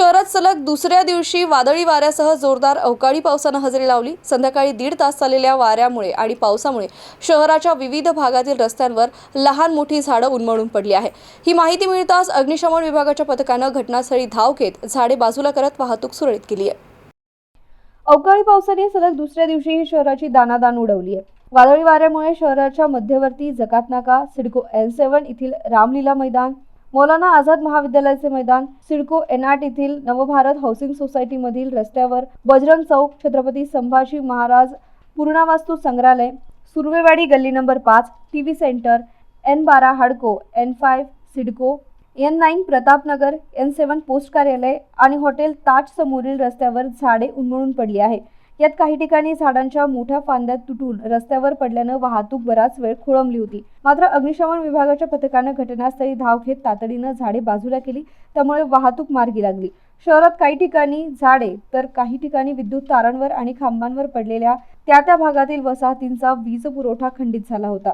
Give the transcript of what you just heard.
शहरात सलग दुसऱ्या दिवशी वादळी वाऱ्यासह जोरदार अवकाळी पावसानं हजेरी लावली. संध्याकाळी दीड तास चाललेल्या वाऱ्यामुळे आणि पावसामुळे शहराच्या विविध भागातील रस्त्यांवर लहान मोठी झाडं उन्मळून पडली आहे. ही माहिती मिळताच अग्निशमन विभागाच्या पथकानं घटनास्थळी धाव घेत झाडे बाजूला करत वाहतूक सुरळीत केली आहे. अवकाळी पावसाने सलग दुसऱ्या दिवशीही शहराची दानादान उडवली आहे. वादळी वाऱ्यामुळे शहराच्या मध्यवर्ती जकात नाका सिडको एल सेवन येथील रामलीला मैदान मौलाना आझाद महाविद्यालयाचे मैदान सिडको एन येथील नवभारत हाऊसिंग सोसायटीमधील रस्त्यावर बजरंग चौक छत्रपती संभाजी महाराज पूर्णावास्तू संग्रहालय सुर्वेवाडी गल्ली नंबर पाच टी व्ही सेंटर एन बारा हाडको N five CIDCO N nine Pratapnagar N seven post कार्यालय आणि हॉटेल ताज समोरील रस्त्यावर झाडे उन्मळून पडली आहे यात काही ठिकाणी झाडांच्या मोठ्या फांद्या तुटून रस्त्यावर पडल्यानं वाहतूक बराच वेळ खोळंबली होती. मात्र अग्निशमन विभागाच्या पथकानं घटनास्थळी धाव घेत तातडीनं झाडे बाजूला केली. त्यामुळे वाहतूक मार्गी लागली. शहरात काही ठिकाणी झाडे तर काही ठिकाणी विद्युत तारांवर आणि खांबांवर पडलेल्या त्या त्या भागातील वसाहतींचा वीज पुरवठा खंडित झाला होता.